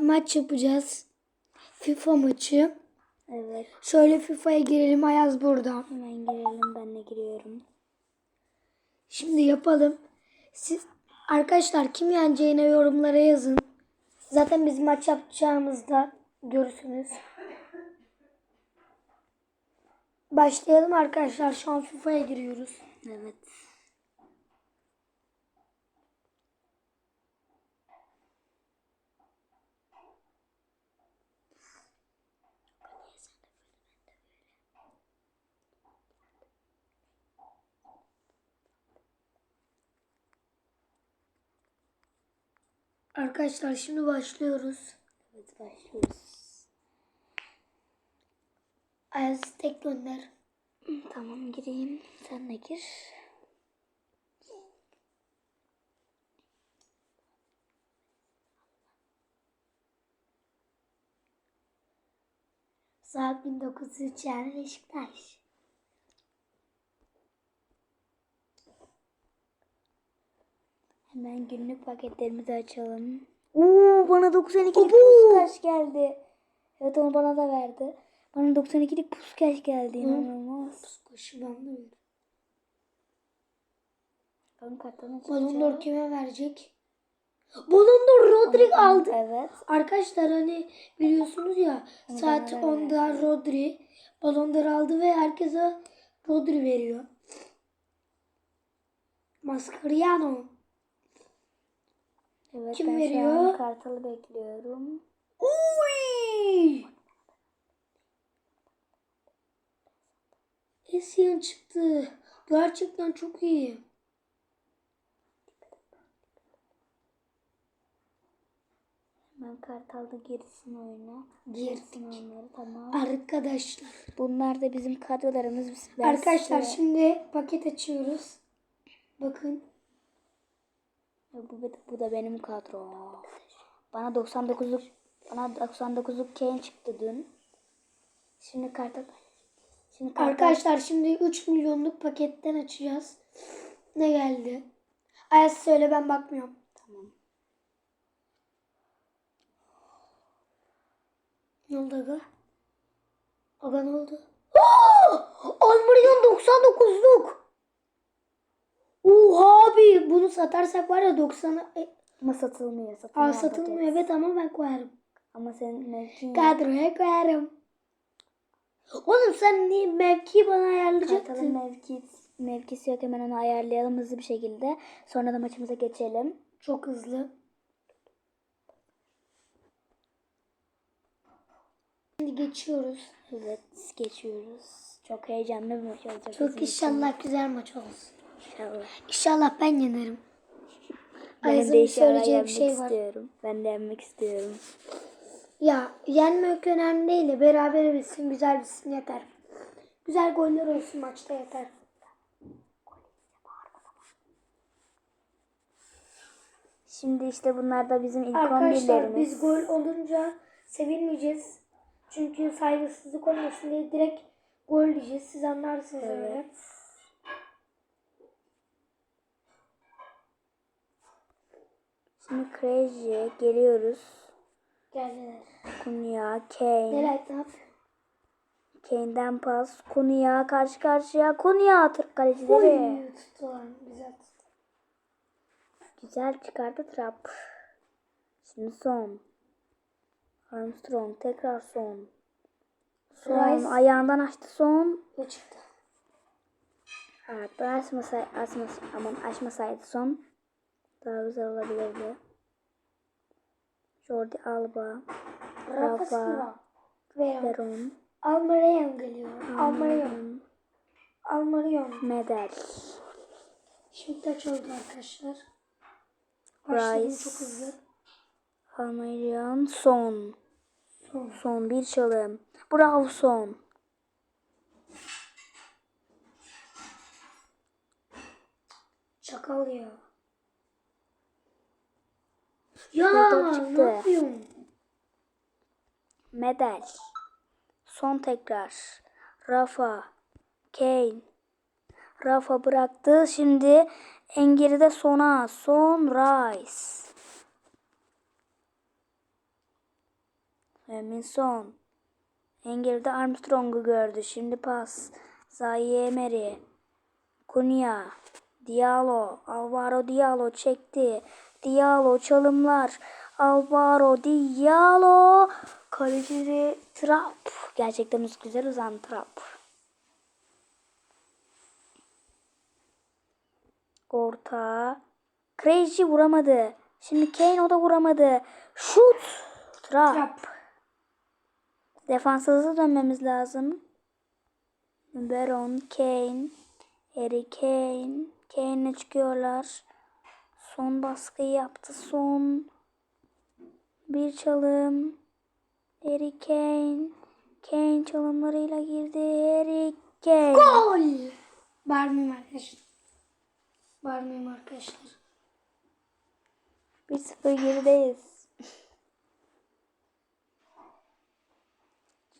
maç yapacağız. FIFA maçı. Evet. Şöyle FIFA'ya girelim. Ayaz burada. Hemen girelim. Ben de giriyorum. Şimdi yapalım. Siz arkadaşlar kim yeneceğine yorumlara yazın. Zaten biz maç yapacağımızda görürsünüz. Başlayalım arkadaşlar. Şu an FIFA'ya giriyoruz. Evet. Arkadaşlar şimdi başlıyoruz. Evet başlıyoruz. Ayaz tek gönder. Tamam gireyim. Sen de gir. Saat 1903 yani Beşiktaş. Hemen günlük paketlerimizi açalım. Oo bana 92'lik puskaş geldi. Evet onu bana da verdi. Bana 92'lik puskaş geldi. İnanılmaz. Psikoloji ben de kartını Ballon d'Or kime verecek? Ballon d'Or Rodri aldı. Evet. Arkadaşlar hani biliyorsunuz ya saat bana 10'da Rodri Ballon d'Or aldı ve herkese Rodri veriyor. Mascherano. Evet Kim ben şu veriyor? an kartalı bekliyorum. Uy! Essien çıktı. Gerçekten çok iyi. Ben kartalda girsin oyuna. Girsin oyunları tamam. Arkadaşlar. Bunlar da bizim kadrolarımız. Arkadaşlar size- şimdi paket açıyoruz. Bakın. Bu, bu da benim kadro. Bana 99'luk bana 99'luk Kane çıktı dün. Şimdi karta Şimdi karta Arkadaşlar şimdi 3 milyonluk paketten açacağız. Ne geldi? Ayaz söyle ben bakmıyorum. tamam. Ne oldu aga? Aga ne oldu? Aa! Almarion 99'luk. Oha abi bunu satarsak var ya 90'a e, Ama satılmıyor. Aa, Satılmıyor. satılmıyor paket. evet ama ben koyarım. Ama senin mevkin Kadroya koyarım. Oğlum sen niye mevki bana Kartalın ayarlayacaktın? mevki, mevkisi yok hemen onu ayarlayalım hızlı bir şekilde. Sonra da maçımıza geçelim. Çok hızlı. Şimdi geçiyoruz. Evet geçiyoruz. Çok heyecanlı bir maç olacak. Çok için. inşallah güzel maç olsun. İnşallah. İnşallah ben yenerim. Ben Ayaz'ın de inşallah söyleyeceği bir yenmek şey var. istiyorum. Ben de yenmek istiyorum. Ya yenmek önemli değil de beraber bitsin güzel bitsin yeter. Güzel goller olsun maçta yeter. Şimdi işte bunlar da bizim ilk Arkadaşlar 11'lerimiz. biz gol olunca sevinmeyeceğiz. Çünkü saygısızlık olmasın diye direkt gol diyeceğiz. Siz anlarsınız öyle. Şimdi Crazy geliyoruz. Geldiler. Kunya, Kane. Neler ne? Kane'den pas. Kunya karşı karşıya. Kunya Türk kalecileri. Oy tuttular. Güzel tuttu. Güzel çıkardı trap. Şimdi son. Armstrong tekrar son. Son Rice. ayağından açtı son. O çıktı. Evet açmasay, açmas, aman açmasaydı son. Daha güzel olabilirdi. Jordi Alba. Rafa. Veron. Almarion geliyor. Almarion. Almarion. Medel. Şimdi taç oldu arkadaşlar. Başladım çok hızlı. Almerian son. Son. Son bir çalım. Bravo son. Çakal ya. Ya Burada çıktı. ne yapıyorsun? Medel. Son tekrar. Rafa. Kane. Rafa bıraktı. Şimdi en geride sona. Son Rice. Minson. En geride Armstrong'u gördü. Şimdi pas. Zayi Emery. Cunha. Diallo. Alvaro Diallo çekti. Diallo çalımlar. Alvaro Diallo. Kaleci Trap. Gerçekten güzel uzan Trap. Orta. Crazy vuramadı. Şimdi Kane o da vuramadı. Şut. Trap. Trap. Defansa hızlı dönmemiz lazım. Baron, Kane, Harry Kane. Kane'le çıkıyorlar. Son baskıyı yaptı. Son bir çalım. Harry Kane. Kane çalımlarıyla girdi. Harry Kane. Gol. Bağırmayayım arkadaşlar. Bağırmayayım arkadaşlar. 1-0 gerideyiz.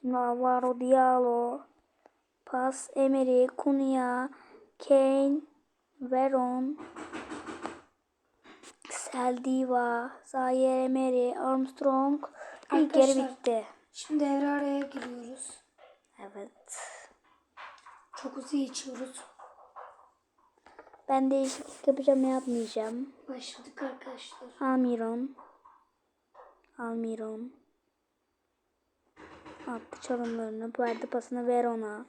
Şimdi Alvaro Diallo. Pas Emery, Cunha, Kane, Veron, Seldiva, Zaire Emery, Armstrong. İlk yarı Arkadaşlar. bitti. Şimdi devre araya giriyoruz. Evet. Çok hızlı içiyoruz. Ben değişiklik yapacağım yapmayacağım. Başladık arkadaşlar. Almiron. Almiron. Attı çalımlarını. Verdi pasını Veron'a.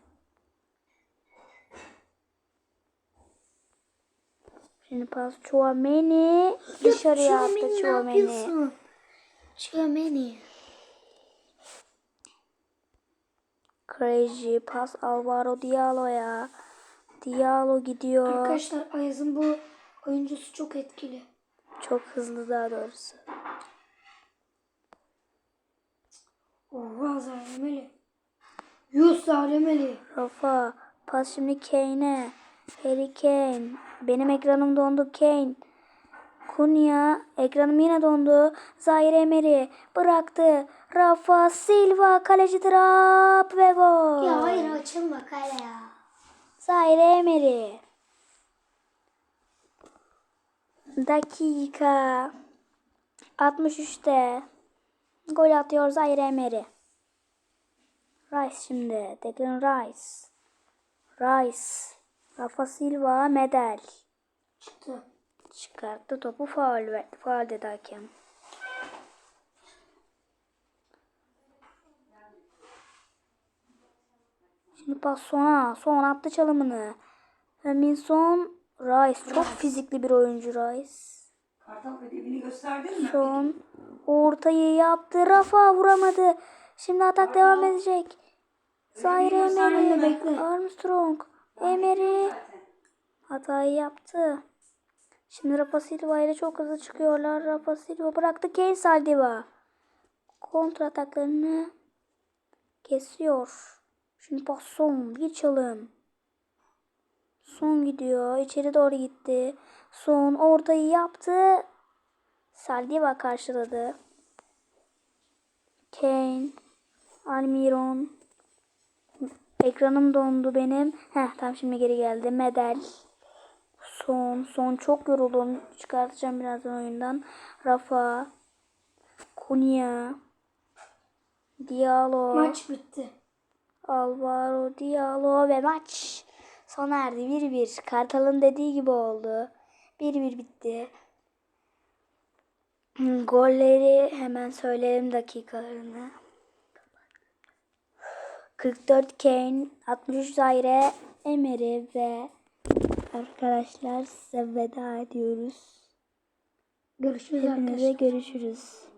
Şimdi pas Chouameni. Dışarıya attı Chouameni. Chouameni. Crazy pas Alvaro Diallo'ya. Diallo gidiyor. Arkadaşlar Ayaz'ın bu oyuncusu çok etkili. Çok hızlı daha doğrusu. Oha Zalemeli. Yus Zalemeli. Rafa. Pas şimdi Kane'e. Harry Kane. Benim ekranım dondu. Kane. Kunya. Ekranım yine dondu. Zaire Emery. Bıraktı. Rafa Silva. Kaleci trap ve gol. Ya hayır açılma kale ya. Zaire Emery. Dakika 63'te gol atıyor Zaire Emery. Rice şimdi. Declan Rice. Rice. Rafa Silva medal. Çıktı. Çıkarttı topu faul verdi. Faul dedi hakem. Şimdi pas sona. Son attı çalımını. Minson Rice. Çok fizikli bir oyuncu Rice. Kartal ödevini gösterdin mi? Son ortayı yaptı. Rafa vuramadı. Şimdi atak devam edecek. Zaire Emery. Armstrong. Emery. Hatayı yaptı. Şimdi Rafa Silva ile çok hızlı çıkıyorlar. Rafa Silva bıraktı. Kane Saldiva. Kontra ataklarını kesiyor. Şimdi pas son. Bir çalım. Son gidiyor. İçeri doğru gitti. Son ortayı yaptı. Saldiva karşıladı. Kane. Almiron. Ekranım dondu benim. Heh tam şimdi geri geldi. Medel. Son. Son çok yoruldum. Çıkartacağım birazdan oyundan. Rafa. Cunha. Diallo. Maç bitti. Alvaro Diallo ve maç sona erdi. 1-1. Kartal'ın dediği gibi oldu. 1-1 bitti. Golleri hemen söyleyelim dakikalarını. 44 Kane, 63 Zaire, Emery ve arkadaşlar size veda ediyoruz. Görüşürüz Hepinize arkadaşlar. görüşürüz.